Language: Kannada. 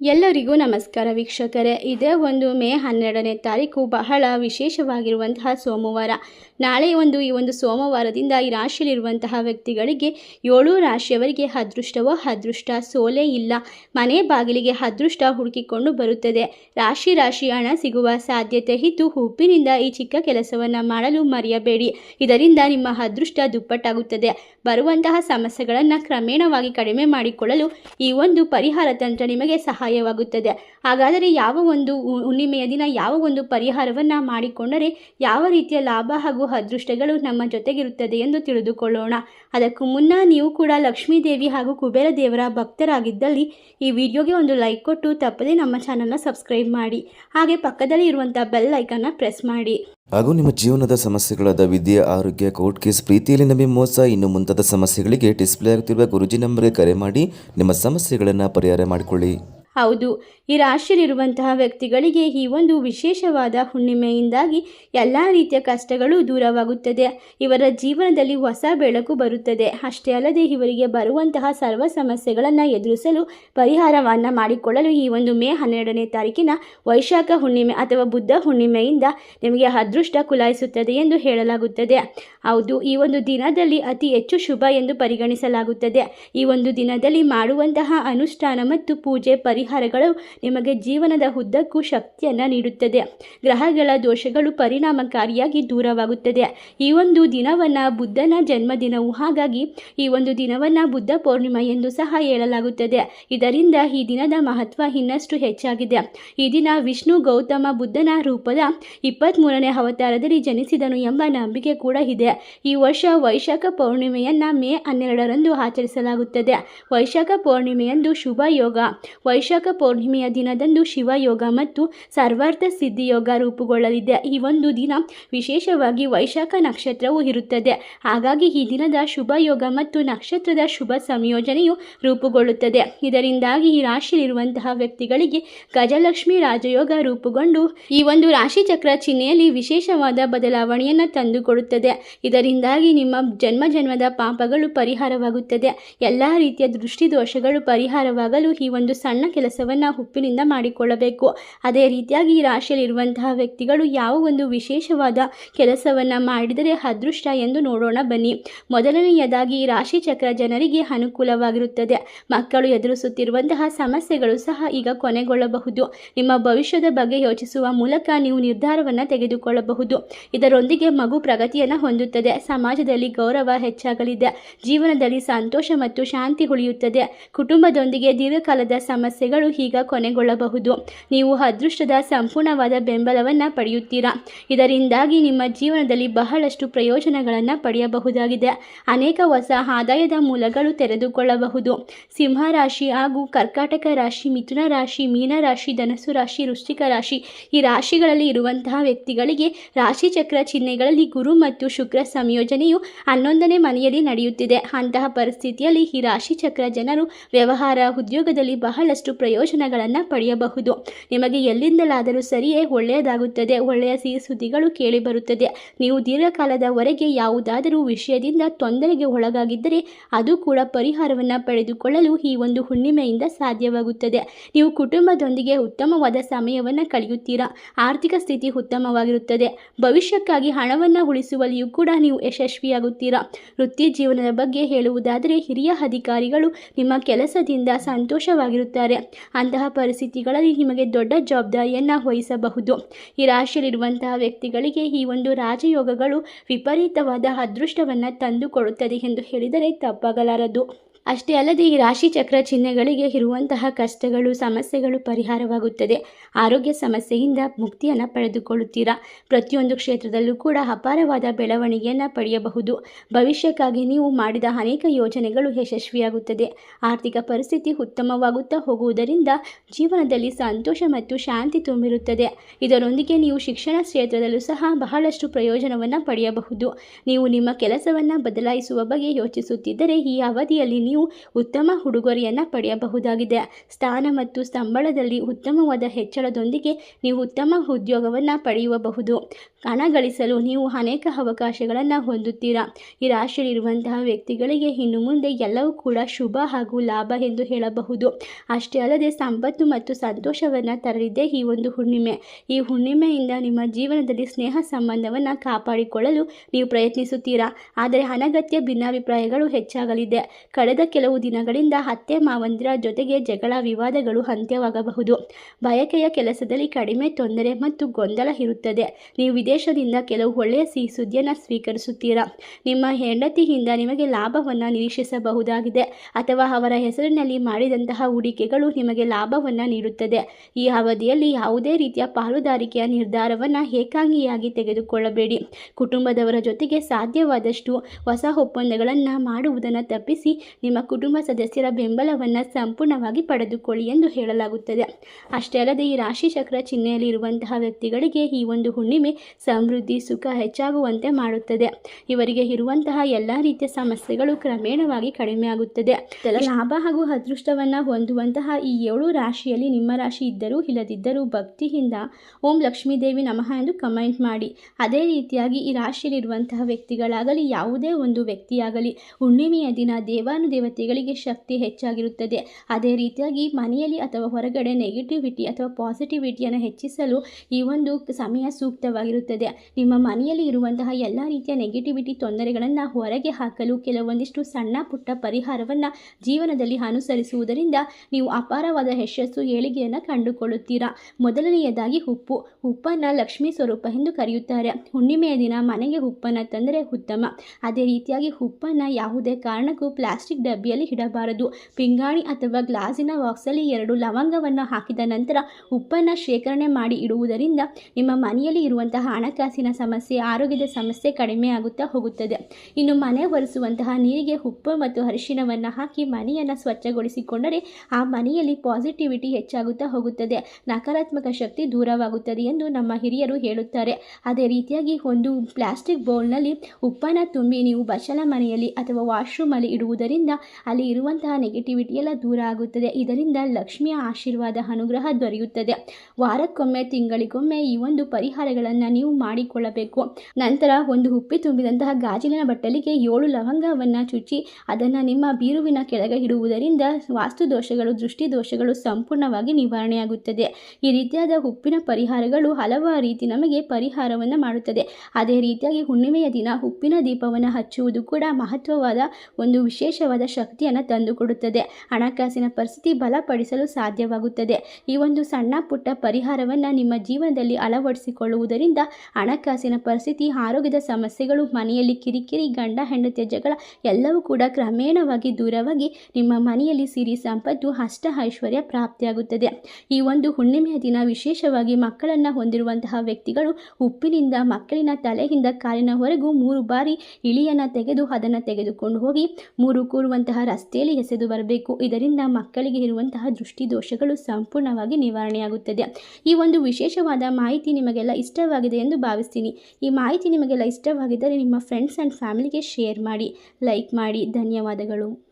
ಎಲ್ಲರಿಗೂ ನಮಸ್ಕಾರ ವೀಕ್ಷಕರೇ. ಇದೇ ಒಂದು ಮೇ ಹನ್ನೆರಡನೇ ತಾರೀಕು. ಬಹಳ ವಿಶೇಷವಾಗಿರುವಂತಹ ಸೋಮವಾರ. ನಾಳೆ ಒಂದು, ಈ ಒಂದು ಸೋಮವಾರದಿಂದ ಈ ರಾಶಿಯಲ್ಲಿರುವಂತಹ ವ್ಯಕ್ತಿಗಳಿಗೆ ಏಳು ರಾಶಿಯವರಿಗೆ ಅದೃಷ್ಟವೋ, ಅದೃಷ್ಟ ಸೋಲೇ ಇಲ್ಲ. ಮನೆ ಬಾಗಿಲಿಗೆ ಅದೃಷ್ಟ ಹುಡುಕಿಕೊಂಡು ಬರುತ್ತದೆ. ರಾಶಿ ರಾಶಿ ಹಣ ಸಿಗುವ ಸಾಧ್ಯತೆ ಇದ್ದು ಉಪ್ಪಿನಿಂದ ಈ ಚಿಕ್ಕ ಕೆಲಸವನ್ನು ಮಾಡಲು ಮರೆಯಬೇಡಿ. ಇದರಿಂದ ನಿಮ್ಮ ಅದೃಷ್ಟ ದುಪ್ಪಟ್ಟಾಗುತ್ತದೆ. ಬರುವಂತಹ ಸಮಸ್ಯೆಗಳನ್ನು ಕ್ರಮೇಣವಾಗಿ ಕಡಿಮೆ ಮಾಡಿಕೊಳ್ಳಲು ಈ ಒಂದು ಪರಿಹಾರ ತಂತ್ರ ನಿಮಗೆ ಸಹಾಯವಾಗುತ್ತದೆ ಹಾಗಾದರೆ ಯಾವ ಒಂದು ಹುಣ್ಣಿಮೆಯ ದಿನ ಯಾವ ಒಂದು ಪರಿಹಾರವನ್ನು ಮಾಡಿಕೊಂಡರೆ ಯಾವ ರೀತಿಯ ಲಾಭ ಹಾಗೂ ಅದೃಷ್ಟಗಳು ನಮ್ಮ ಜೊತೆಗಿರುತ್ತದೆ ಎಂದು ತಿಳಿದುಕೊಳ್ಳೋಣ. ಅದಕ್ಕೂ ಮುನ್ನ ನೀವು ಕೂಡ ಲಕ್ಷ್ಮೀ ದೇವಿ ಹಾಗೂ ಕುಬೇರ ದೇವರ ಭಕ್ತರಾಗಿದ್ದಲ್ಲಿ ಈ ವಿಡಿಯೋಗೆ ಒಂದು ಲೈಕ್ ಕೊಟ್ಟು ತಪ್ಪದೆ ನಮ್ಮ ಚಾನಲ್ನ ಸಬ್ಸ್ಕ್ರೈಬ್ ಮಾಡಿ. ಹಾಗೆ ಪಕ್ಕದಲ್ಲಿ ಇರುವಂಥ ಬೆಲ್ ಐಕನ್ನ ಪ್ರೆಸ್ ಮಾಡಿ. ಹಾಗೂ ನಿಮ್ಮ ಜೀವನದ ಸಮಸ್ಯೆಗಳಾದ ವಿದ್ಯೆ, ಆರೋಗ್ಯ, ಕೋರ್ಟ್ ಕೇಸ್, ಪ್ರೀತಿಯಲ್ಲಿ ನಂಬಿ ಮೋಸ, ಇನ್ನು ಮುಂತಾದ ಸಮಸ್ಯೆಗಳಿಗೆ ಡಿಸ್ಪ್ಲೇ ಆಗುತ್ತಿರುವ ಗುರುಜಿ ನಂಬರ್ಗೆ ಕರೆ ಮಾಡಿ ನಿಮ್ಮ ಸಮಸ್ಯೆಗಳನ್ನು ಪರಿಹಾರ ಮಾಡಿಕೊಳ್ಳಿ. ಹೌದು, ಈ ರಾಶಿಯಲ್ಲಿರುವಂತಹ ವ್ಯಕ್ತಿಗಳಿಗೆ ಈ ಒಂದು ವಿಶೇಷವಾದ ಹುಣ್ಣಿಮೆಯಿಂದಾಗಿ ಎಲ್ಲ ರೀತಿಯ ಕಷ್ಟಗಳು ದೂರವಾಗುತ್ತದೆ. ಇವರ ಜೀವನದಲ್ಲಿ ಹೊಸ ಬೆಳಕು ಬರುತ್ತದೆ. ಅಷ್ಟೇ ಅಲ್ಲದೆ ಇವರಿಗೆ ಬರುವಂತಹ ಸರ್ವ ಸಮಸ್ಯೆಗಳನ್ನು ಎದುರಿಸಲು, ಪರಿಹಾರವನ್ನು ಮಾಡಿಕೊಳ್ಳಲು ಈ ಒಂದು ಮೇ ಹನ್ನೆರಡನೇ ತಾರೀಕಿನ ವೈಶಾಖ ಹುಣ್ಣಿಮೆ ಅಥವಾ ಬುದ್ಧ ಹುಣ್ಣಿಮೆಯಿಂದ ನಿಮಗೆ ಅದೃಷ್ಟ ಕುಲಾಯಿಸುತ್ತದೆ ಎಂದು ಹೇಳಲಾಗುತ್ತದೆ. ಹೌದು, ಈ ಒಂದು ದಿನದಲ್ಲಿ ಅತಿ ಹೆಚ್ಚು ಶುಭ ಎಂದು ಪರಿಗಣಿಸಲಾಗುತ್ತದೆ. ಈ ಒಂದು ದಿನದಲ್ಲಿ ಮಾಡುವಂತಹ ಅನುಷ್ಠಾನ ಮತ್ತು ಪೂಜೆ ಪರಿಹಾರಗಳು ನಿಮಗೆ ಜೀವನದ ಉದ್ದಕ್ಕೂ ಶಕ್ತಿಯನ್ನು ನೀಡುತ್ತದೆ. ಗ್ರಹಗಳ ದೋಷಗಳು ಪರಿಣಾಮಕಾರಿಯಾಗಿ ದೂರವಾಗುತ್ತದೆ. ಈ ಒಂದು ದಿನವನ್ನು ಬುದ್ಧನ ಜನ್ಮದಿನವು. ಹಾಗಾಗಿ ಈ ಒಂದು ದಿನವನ್ನು ಬುದ್ಧ ಪೂರ್ಣಿಮಾ ಎಂದು ಸಹ ಹೇಳಲಾಗುತ್ತದೆ. ಇದರಿಂದ ಈ ದಿನದ ಮಹತ್ವ ಇನ್ನಷ್ಟು ಹೆಚ್ಚಾಗಿದೆ. ಈ ದಿನ ವಿಷ್ಣು ಗೌತಮ ಬುದ್ಧನ ರೂಪದ ಇಪ್ಪತ್ತ್ಮೂರನೇ ಅವತಾರದಲ್ಲಿ ಜನಿಸಿದನು ಎಂಬ ನಂಬಿಕೆ ಕೂಡ ಇದೆ. ಈ ವರ್ಷ ವೈಶಾಖ ಪೌರ್ಣಿಮೆಯನ್ನು ಮೇ ಹನ್ನೆರಡರಂದು ಆಚರಿಸಲಾಗುತ್ತದೆ. ವೈಶಾಖ ಪೌರ್ಣಿಮೆಯಂದು ಶುಭ ಯೋಗ. ವೈಶಾಖ ಪೌರ್ಣಿಮೆಯ ದಿನದಂದು ಶಿವಯೋಗ ಮತ್ತು ಸರ್ವಾರ್ಥ ಸಿದ್ಧಿಯೋಗ ರೂಪುಗೊಳ್ಳಲಿದೆ. ಈ ಒಂದು ದಿನ ವಿಶೇಷವಾಗಿ ವೈಶಾಖ ನಕ್ಷತ್ರವು ಇರುತ್ತದೆ. ಹಾಗಾಗಿ ಈ ದಿನದ ಶುಭ ಯೋಗ ಮತ್ತು ನಕ್ಷತ್ರದ ಶುಭ ಸಂಯೋಜನೆಯು ರೂಪುಗೊಳ್ಳುತ್ತದೆ. ಇದರಿಂದಾಗಿ ಈ ರಾಶಿಯಲ್ಲಿರುವಂತಹ ವ್ಯಕ್ತಿಗಳಿಗೆ ಗಜಲಕ್ಷ್ಮಿ ರಾಜಯೋಗ ರೂಪುಗೊಂಡು ಈ ಒಂದು ರಾಶಿ ಚಕ್ರ ಚಿಹ್ನೆಯಲ್ಲಿ ವಿಶೇಷವಾದ ಬದಲಾವಣೆಯನ್ನು ತಂದುಕೊಡುತ್ತದೆ. ಇದರಿಂದಾಗಿ ನಿಮ್ಮ ಜನ್ಮ ಜನ್ಮದ ಪಾಪಗಳು ಪರಿಹಾರವಾಗುತ್ತದೆ. ಎಲ್ಲ ರೀತಿಯ ದೃಷ್ಟಿದೋಷಗಳು ಪರಿಹಾರವಾಗಲು ಈ ಒಂದು ಸಣ್ಣ ಕೆಲಸವನ್ನು ಉಪ್ಪಿನಿಂದ ಮಾಡಿಕೊಳ್ಳಬೇಕು. ಅದೇ ರೀತಿಯಾಗಿ ಈ ರಾಶಿಯಲ್ಲಿರುವಂತಹ ವ್ಯಕ್ತಿಗಳು ಯಾವ ಒಂದು ವಿಶೇಷವಾದ ಕೆಲಸವನ್ನು ಮಾಡಿದರೆ ಅದೃಷ್ಟ ಎಂದು ನೋಡೋಣ ಬನ್ನಿ. ಮೊದಲನೆಯದಾಗಿ ಈ ರಾಶಿ ಚಕ್ರ ಜನರಿಗೆ ಅನುಕೂಲವಾಗಿರುತ್ತದೆ. ಮಕ್ಕಳು ಎದುರಿಸುತ್ತಿರುವಂತಹ ಸಮಸ್ಯೆಗಳು ಸಹ ಈಗ ಕೊನೆಗೊಳ್ಳಬಹುದು. ನಿಮ್ಮ ಭವಿಷ್ಯದ ಬಗ್ಗೆ ಯೋಚಿಸುವ ಮೂಲಕ ನೀವು ನಿರ್ಧಾರವನ್ನು ತೆಗೆದುಕೊಳ್ಳಬಹುದು. ಇದರೊಂದಿಗೆ ಮಗು ಪ್ರಗತಿಯನ್ನು ಹೊಂದುತ್ತದೆ. ಸಮಾಜದಲ್ಲಿ ಗೌರವ ಹೆಚ್ಚಾಗಲಿದೆ. ಜೀವನದಲ್ಲಿ ಸಂತೋಷ ಮತ್ತು ಶಾಂತಿ ಉಳಿಯುತ್ತದೆ. ಕುಟುಂಬದೊಂದಿಗೆ ದೀರ್ಘಕಾಲದ ಸಮಸ್ಯೆಗಳು ಈಗ ಕೊನೆಗೊಳ್ಳಬಹುದು. ನೀವು ಅದೃಷ್ಟದ ಸಂಪೂರ್ಣವಾದ ಬೆಂಬಲವನ್ನು ಪಡೆಯುತ್ತೀರಾ? ಇದರಿಂದಾಗಿ ನಿಮ್ಮ ಜೀವನದಲ್ಲಿ ಬಹಳಷ್ಟು ಪ್ರಯೋಜನಗಳನ್ನು ಪಡೆಯಬಹುದಾಗಿದೆ. ಅನೇಕ ಹೊಸ ಆದಾಯದ ಮೂಲಗಳು ತೆರೆದುಕೊಳ್ಳಬಹುದು. ಸಿಂಹ ರಾಶಿ ಹಾಗೂ ಕರ್ಕಾಟಕ ರಾಶಿ, ಮಿಥುನ ರಾಶಿ, ಮೀನ ರಾಶಿ, ಧನಸ್ಸು ರಾಶಿ, ವೃಶ್ಚಿಕ ರಾಶಿ ಈ ರಾಶಿಗಳಲ್ಲಿ ಇರುವಂತಹ ವ್ಯಕ್ತಿಗಳಿಗೆ ರಾಶಿ ಚಕ್ರ ಚಿಹ್ನೆಗಳಲ್ಲಿ ಗುರು ಮತ್ತು ಶುಕ್ರ ಸಂಯೋಜನೆಯು ಹನ್ನೊಂದನೇ ಮನೆಯಲ್ಲಿ ನಡೆಯುತ್ತಿದೆ. ಅಂತಹ ಪರಿಸ್ಥಿತಿಯಲ್ಲಿ ಈ ರಾಶಿ ಚಕ್ರ ಜನರು ವ್ಯವಹಾರ ಉದ್ಯೋಗದಲ್ಲಿ ಬಹಳಷ್ಟು ಪ್ರಯೋಜನಗಳನ್ನು ಪಡೆಯಬಹುದು. ನಿಮಗೆ ಎಲ್ಲಿಂದಲಾದರೂ ಸರಿಯೇ ಒಳ್ಳೆಯದಾಗುತ್ತದೆ. ಒಳ್ಳೆಯ ಸಿಹಿ ಸುದ್ದಿಗಳು ಕೇಳಿಬರುತ್ತದೆ ನೀವು ದೀರ್ಘಕಾಲದವರೆಗೆ ಯಾವುದಾದರೂ ವಿಷಯದಿಂದ ತೊಂದರೆಗೆ ಒಳಗಾಗಿದ್ದರೆ ಅದು ಕೂಡ ಪರಿಹಾರವನ್ನು ಪಡೆದುಕೊಳ್ಳಲು ಈ ಒಂದು ಹುಣ್ಣಿಮೆಯಿಂದ ಸಾಧ್ಯವಾಗುತ್ತದೆ. ನೀವು ಕುಟುಂಬದೊಂದಿಗೆ ಉತ್ತಮವಾದ ಸಮಯವನ್ನು ಕಳೆಯುತ್ತೀರಾ? ಆರ್ಥಿಕ ಸ್ಥಿತಿ ಉತ್ತಮವಾಗಿರುತ್ತದೆ. ಭವಿಷ್ಯಕ್ಕಾಗಿ ಹಣವನ್ನು ಉಳಿಸುವಲ್ಲಿಯೂ ಕೂಡ ನೀವು ಯಶಸ್ವಿಯಾಗುತ್ತೀರಾ? ವೃತ್ತಿ ಜೀವನದ ಬಗ್ಗೆ ಹೇಳುವುದಾದರೆ ಹಿರಿಯ ಅಧಿಕಾರಿಗಳು ನಿಮ್ಮ ಕೆಲಸದಿಂದ ಸಂತೋಷವಾಗಿರುತ್ತಾರೆ. ಅಂತಹ ಪರಿಸ್ಥಿತಿಗಳಲ್ಲಿ ನಿಮಗೆ ದೊಡ್ಡ ಜವಾಬ್ದಾರಿಯನ್ನು ವಹಿಸಬಹುದು. ಈ ರಾಶಿಯಲ್ಲಿರುವಂತಹ ವ್ಯಕ್ತಿಗಳಿಗೆ ಈ ಒಂದು ರಾಜಯೋಗಗಳು ವಿಪರೀತವಾದ ಅದೃಷ್ಟವನ್ನು ತಂದುಕೊಡುತ್ತದೆ ಎಂದು ಹೇಳಿದರೆ ತಪ್ಪಾಗಲಾರದು. ಅಷ್ಟೇ ಅಲ್ಲದೆ ಈ ರಾಶಿ ಚಕ್ರ ಚಿಹ್ನೆಗಳಿಗೆ ಇರುವಂತಹ ಕಷ್ಟಗಳು, ಸಮಸ್ಯೆಗಳು ಪರಿಹಾರವಾಗುತ್ತದೆ. ಆರೋಗ್ಯ ಸಮಸ್ಯೆಯಿಂದ ಮುಕ್ತಿಯನ್ನು ಪಡೆದುಕೊಳ್ಳುತ್ತೀರಾ? ಪ್ರತಿಯೊಂದು ಕ್ಷೇತ್ರದಲ್ಲೂ ಕೂಡ ಅಪಾರವಾದ ಬೆಳವಣಿಗೆಯನ್ನು ಪಡೆಯಬಹುದು. ಭವಿಷ್ಯಕ್ಕಾಗಿ ನೀವು ಮಾಡಿದ ಅನೇಕ ಯೋಜನೆಗಳು ಯಶಸ್ವಿಯಾಗುತ್ತದೆ. ಆರ್ಥಿಕ ಪರಿಸ್ಥಿತಿ ಉತ್ತಮವಾಗುತ್ತಾ ಹೋಗುವುದರಿಂದ ಜೀವನದಲ್ಲಿ ಸಂತೋಷ ಮತ್ತು ಶಾಂತಿ ತುಂಬಿರುತ್ತದೆ. ಇದರೊಂದಿಗೆ ನೀವು ಶಿಕ್ಷಣ ಕ್ಷೇತ್ರದಲ್ಲೂ ಸಹ ಬಹಳಷ್ಟು ಪ್ರಯೋಜನವನ್ನು ಪಡೆಯಬಹುದು. ನೀವು ನಿಮ್ಮ ಕೆಲಸವನ್ನು ಬದಲಾಯಿಸುವ ಬಗ್ಗೆ ಯೋಚಿಸುತ್ತಿದ್ದರೆ ಈ ಅವಧಿಯಲ್ಲಿ ನೀವು ನೀವು ಉತ್ತಮ ಉಡುಗೊರೆಯನ್ನು ಪಡೆಯಬಹುದಾಗಿದೆ. ಸ್ಥಾನ ಮತ್ತು ಸಂಬಳದಲ್ಲಿ ಉತ್ತಮವಾದ ಹೆಚ್ಚಳದೊಂದಿಗೆ ನೀವು ಉತ್ತಮ ಉದ್ಯೋಗವನ್ನು ಪಡೆಯಬಹುದು. ಹಣ ಗಳಿಸಲು ನೀವು ಅನೇಕ ಅವಕಾಶಗಳನ್ನು ಹೊಂದುತ್ತೀರಾ? ಈ ರಾಶಿಯಲ್ಲಿರುವಂತಹ ವ್ಯಕ್ತಿಗಳಿಗೆ ಇನ್ನು ಮುಂದೆ ಎಲ್ಲವೂ ಕೂಡ ಶುಭ ಹಾಗೂ ಲಾಭ ಎಂದು ಹೇಳಬಹುದು. ಅಷ್ಟೇ ಅಲ್ಲದೆ ಸಂಪತ್ತು ಮತ್ತು ಸಂತೋಷವನ್ನು ತರಲಿದೆ ಈ ಒಂದು ಹುಣ್ಣಿಮೆ. ಈ ಹುಣ್ಣಿಮೆಯಿಂದ ನಿಮ್ಮ ಜೀವನದಲ್ಲಿ ಸ್ನೇಹ ಸಂಬಂಧವನ್ನು ಕಾಪಾಡಿಕೊಳ್ಳಲು ನೀವು ಪ್ರಯತ್ನಿಸುತ್ತೀರಾ? ಆದರೆ ಅನಗತ್ಯ ಭಿನ್ನಾಭಿಪ್ರಾಯಗಳು ಹೆಚ್ಚಾಗಲಿದೆ. ಕಳೆದ ಕೆಲವು ದಿನಗಳಿಂದ ಅತ್ತೆ ಮಾವಂದಿರ ಜೊತೆಗೆ ಜಗಳ ವಿವಾದಗಳು ಅಂತ್ಯವಾಗಬಹುದು. ಬಯಕೆಯ ಕೆಲಸದಲ್ಲಿ ಕಡಿಮೆ ತೊಂದರೆ ಮತ್ತು ಗೊಂದಲ ಇರುತ್ತದೆ. ನೀವು ವಿದೇಶದಿಂದ ಕೆಲವು ಒಳ್ಳೆಯ ಸಿಹಿ ಸುದ್ದಿಯನ್ನು ಸ್ವೀಕರಿಸುತ್ತೀರಾ? ನಿಮ್ಮ ಹೆಂಡತಿಯಿಂದ ನಿಮಗೆ ಲಾಭವನ್ನು ನಿರೀಕ್ಷಿಸಬಹುದಾಗಿದೆ ಅಥವಾ ಅವರ ಹೆಸರಿನಲ್ಲಿ ಮಾಡಿದಂತಹ ಹೂಡಿಕೆಗಳು ನಿಮಗೆ ಲಾಭವನ್ನು ನೀಡುತ್ತದೆ? ಈ ಅವಧಿಯಲ್ಲಿ ಯಾವುದೇ ರೀತಿಯ ಪಾಲುದಾರಿಕೆಯ ನಿರ್ಧಾರವನ್ನು ಏಕಾಂಗಿಯಾಗಿ ತೆಗೆದುಕೊಳ್ಳಬೇಡಿ. ಕುಟುಂಬದವರ ಜೊತೆಗೆ ಸಾಧ್ಯವಾದಷ್ಟು ಹೊಸ ಒಪ್ಪಂದಗಳನ್ನು ಮಾಡುವುದನ್ನು ತಪ್ಪಿಸಿ ನಿಮ್ಮ ಕುಟುಂಬ ಸದಸ್ಯರ ಬೆಂಬಲವನ್ನು ಸಂಪೂರ್ಣವಾಗಿ ಪಡೆದುಕೊಳ್ಳಿ ಎಂದು ಹೇಳಲಾಗುತ್ತದೆ. ಅಷ್ಟೇ ಅಲ್ಲದೆ ಈ ರಾಶಿ ಚಕ್ರ ಚಿಹ್ನೆಯಲ್ಲಿ ಇರುವಂತಹ ವ್ಯಕ್ತಿಗಳಿಗೆ ಈ ಒಂದು ಹುಣ್ಣಿಮೆ ಸಮೃದ್ಧಿ ಸುಖ ಹೆಚ್ಚಾಗುವಂತೆ ಮಾಡುತ್ತದೆ. ಇವರಿಗೆ ಇರುವಂತಹ ಎಲ್ಲ ರೀತಿಯ ಸಮಸ್ಯೆಗಳು ಕ್ರಮೇಣವಾಗಿ ಕಡಿಮೆ ಆಗುತ್ತದೆ. ಲಾಭ ಹಾಗೂ ಅದೃಷ್ಟವನ್ನು ಹೊಂದುವಂತಹ ಈ ಏಳು ರಾಶಿಯಲ್ಲಿ ನಿಮ್ಮ ರಾಶಿ ಇದ್ದರೂ ಇಲ್ಲದಿದ್ದರೂ ಭಕ್ತಿಯಿಂದ ಓಂ ಲಕ್ಷ್ಮೀದೇವಿ ನಮಃ ಎಂದು ಕಮೆಂಟ್ ಮಾಡಿ. ಅದೇ ರೀತಿಯಾಗಿ ಈ ರಾಶಿಯಲ್ಲಿರುವಂತಹ ವ್ಯಕ್ತಿಗಳಾಗಲಿ ಯಾವುದೇ ಒಂದು ವ್ಯಕ್ತಿಯಾಗಲಿ ಹುಣ್ಣಿಮೆಯ ದಿನ ದೇವಾನುದೇವತೆಗಳಿಗೆ ಶಕ್ತಿ ಹೆಚ್ಚಾಗಿರುತ್ತದೆ. ಅದೇ ರೀತಿಯಾಗಿ ಮನೆಯಲ್ಲಿ ಅಥವಾ ಹೊರಗಡೆ ನೆಗೆಟಿವಿಟಿ ಅಥವಾ ಪಾಸಿಟಿವಿಟಿಯನ್ನು ಹೆಚ್ಚಿಸಲು ಈ ಒಂದು ಸಮಯ ಸೂಕ್ತವಾಗಿರುತ್ತದೆ. ನಿಮ್ಮ ಮನೆಯಲ್ಲಿ ಇರುವಂತಹ ಎಲ್ಲ ರೀತಿಯ ನೆಗೆಟಿವಿಟಿ ತೊಂದರೆಗಳನ್ನು ಹೊರಗೆ ಹಾಕಲು ಕೆಲವೊಂದಿಷ್ಟು ಸಣ್ಣ ಪುಟ್ಟ ಪರಿಹಾರವನ್ನು ಜೀವನದಲ್ಲಿ ಅನುಸರಿಸುವುದರಿಂದ ನೀವು ಅಪಾರವಾದ ಯಶಸ್ಸು, ಏಳಿಗೆಯನ್ನು ಕಂಡುಕೊಳ್ಳುತ್ತೀರಾ? ಮೊದಲನೆಯದಾಗಿ ಉಪ್ಪು. ಉಪ್ಪನ್ನು ಲಕ್ಷ್ಮೀ ಸ್ವರೂಪ ಎಂದು ಕರೆಯುತ್ತಾರೆ. ಹುಣ್ಣಿಮೆಯ ದಿನ ಮನೆಗೆ ಉಪ್ಪನ್ನು ತಂದರೆ ಉತ್ತಮ. ಅದೇ ರೀತಿಯಾಗಿ ಉಪ್ಪನ್ನು ಯಾವುದೇ ಕಾರಣಕ್ಕೂ ಪ್ಲಾಸ್ಟಿಕ್ ಡಬ್ಬಿಯಲ್ಲಿ ಇಡಬಾರದು. ಪಿಂಗಾಣಿ ಅಥವಾ ಗ್ಲಾಸಿನ ಬಾಕ್ಸಲ್ಲಿ ಎರಡು ಲವಂಗವನ್ನು ಹಾಕಿದ ನಂತರ ಉಪ್ಪನ್ನು ಶೇಖರಣೆ ಮಾಡಿ ಇಡುವುದರಿಂದ ನಿಮ್ಮ ಮನೆಯಲ್ಲಿ ಇರುವಂತಹ ಹಣಕಾಸಿನ ಸಮಸ್ಯೆ, ಆರೋಗ್ಯದ ಸಮಸ್ಯೆ ಕಡಿಮೆ ಆಗುತ್ತಾ ಹೋಗುತ್ತದೆ. ಇನ್ನು ಮನೆ ಒರೆಸುವಂತಹ ನೀರಿಗೆ ಉಪ್ಪು ಮತ್ತು ಅರಿಶಿನವನ್ನು ಹಾಕಿ ಮನೆಯನ್ನು ಸ್ವಚ್ಛಗೊಳಿಸಿಕೊಂಡರೆ ಆ ಮನೆಯಲ್ಲಿ ಪಾಸಿಟಿವಿಟಿ ಹೆಚ್ಚಾಗುತ್ತಾ ಹೋಗುತ್ತದೆ. ನಕಾರಾತ್ಮಕ ಶಕ್ತಿ ದೂರವಾಗುತ್ತದೆ ಎಂದು ನಮ್ಮ ಹಿರಿಯರು ಹೇಳುತ್ತಾರೆ. ಅದೇ ರೀತಿಯಾಗಿ ಒಂದು ಪ್ಲಾಸ್ಟಿಕ್ ಬೌಲ್ನಲ್ಲಿ ಉಪ್ಪನ್ನು ತುಂಬಿ ನೀವು ಬಚ್ಚಲ ಮನೆಯಲ್ಲಿ ಅಥವಾ ವಾಶ್ರೂಮಲ್ಲಿ ಇಡುವುದರಿಂದ ಅಲ್ಲಿ ಇರುವಂತಹ ನೆಗೆಟಿವಿಟಿ ಎಲ್ಲ ದೂರ ಆಗುತ್ತದೆ. ಇದರಿಂದ ಲಕ್ಷ್ಮಿಯ ಆಶೀರ್ವಾದ ಅನುಗ್ರಹ ದೊರೆಯುತ್ತದೆ. ವಾರಕ್ಕೊಮ್ಮೆ, ತಿಂಗಳಿಗೊಮ್ಮೆ ಈ ಒಂದು ಪರಿಹಾರಗಳನ್ನು ನೀವು ಮಾಡಿಕೊಳ್ಳಬೇಕು. ನಂತರ ಒಂದು ಉಪ್ಪಿ ತುಂಬಿದಂತಹ ಗಾಜಿನ ಬಟ್ಟಲಿಗೆ ಏಳು ಲವಂಗವನ್ನು ಚುಚ್ಚಿ, ಅದನ್ನು ನಿಮ್ಮ ಬೀರುವಿನ ಕೆಳಗೆ ಇಡುವುದರಿಂದ ವಾಸ್ತು ದೋಷಗಳು, ದೃಷ್ಟಿ ದೋಷಗಳು ಸಂಪೂರ್ಣವಾಗಿ ನಿವಾರಣೆಯಾಗುತ್ತದೆ. ಈ ರೀತಿಯಾದ ಉಪ್ಪಿನ ಪರಿಹಾರಗಳು ಹಲವಾರು ರೀತಿ ನಮಗೆ ಪರಿಹಾರವನ್ನು ಮಾಡುತ್ತದೆ. ಅದೇ ರೀತಿಯಾಗಿ ಹುಣ್ಣಿಮೆಯ ದಿನ ಉಪ್ಪಿನ ದೀಪವನ್ನು ಹಚ್ಚುವುದು ಕೂಡ ಮಹತ್ವವಾದ ಒಂದು ವಿಶೇಷವಾದ ಶಕ್ತಿಯನ್ನು ತಂದುಕೊಡುತ್ತದೆ. ಹಣಕಾಸಿನ ಪರಿಸ್ಥಿತಿ ಬಲಪಡಿಸಲು ಸಾಧ್ಯವಾಗುತ್ತದೆ. ಈ ಒಂದು ಸಣ್ಣ ಪುಟ್ಟ ಪರಿಹಾರವನ್ನು ನಿಮ್ಮ ಜೀವನದಲ್ಲಿ ಅಳವಡಿಸಿಕೊಳ್ಳುವುದರಿಂದ ಹಣಕಾಸಿನ ಪರಿಸ್ಥಿತಿ, ಆರೋಗ್ಯದ ಸಮಸ್ಯೆಗಳು, ಮನೆಯಲ್ಲಿ ಕಿರಿಕಿರಿ, ಗಂಡ, ಹೆಣ್ಣು ಜಗಳ ಎಲ್ಲವೂ ಕೂಡ ಕ್ರಮೇಣವಾಗಿ ದೂರವಾಗಿ ನಿಮ್ಮ ಮನೆಯಲ್ಲಿ ಸಿರಿ ಸಂಪತ್ತು, ಅಷ್ಟ ಐಶ್ವರ್ಯ ಪ್ರಾಪ್ತಿಯಾಗುತ್ತದೆ. ಈ ಒಂದು ಹುಣ್ಣಿಮೆಯ ದಿನ ವಿಶೇಷವಾಗಿ ಮಕ್ಕಳನ್ನು ಹೊಂದಿರುವಂತಹ ವ್ಯಕ್ತಿಗಳು ಉಪ್ಪಿನಿಂದ ಮಕ್ಕಳಿನ ತಲೆಯಿಂದ ಕಾಲಿನವರೆಗೂ ಮೂರು ಬಾರಿ ಇಳಿಯನ್ನು ತೆಗೆದು ಅದನ್ನು ತೆಗೆದುಕೊಂಡು ಹೋಗಿ ಮೂರು ಕೂರುವಂತಹ ರಸ್ತೆಯಲ್ಲಿ ಎಸೆದು ಬರಬೇಕು. ಇದರಿಂದ ಮಕ್ಕಳಿಗೆ ಇರುವಂತಹ ದೃಷ್ಟಿ ದೋಷಗಳು ಸಂಪೂರ್ಣವಾಗಿ ನಿವಾರಣೆಯಾಗುತ್ತದೆ. ಈ ಒಂದು ವಿಶೇಷವಾದ ಮಾಹಿತಿ ನಿಮಗೆಲ್ಲ ಇಷ್ಟವಾಗಿದೆ ಎಂದು ಭಾವಿಸ್ತೀನಿ. ಈ ಮಾಹಿತಿ ನಿಮಗೆಲ್ಲ ಇಷ್ಟವಾಗಿದ್ದರೆ ನಿಮ್ಮ ಫ್ರೆಂಡ್ಸ್ ಆ್ಯಂಡ್ ಫ್ಯಾಮಿಲಿಗೆ ಶೇರ್ ಮಾಡಿ ಲೈಕ್ ಮಾಡಿ. ಧನ್ಯವಾದಗಳು.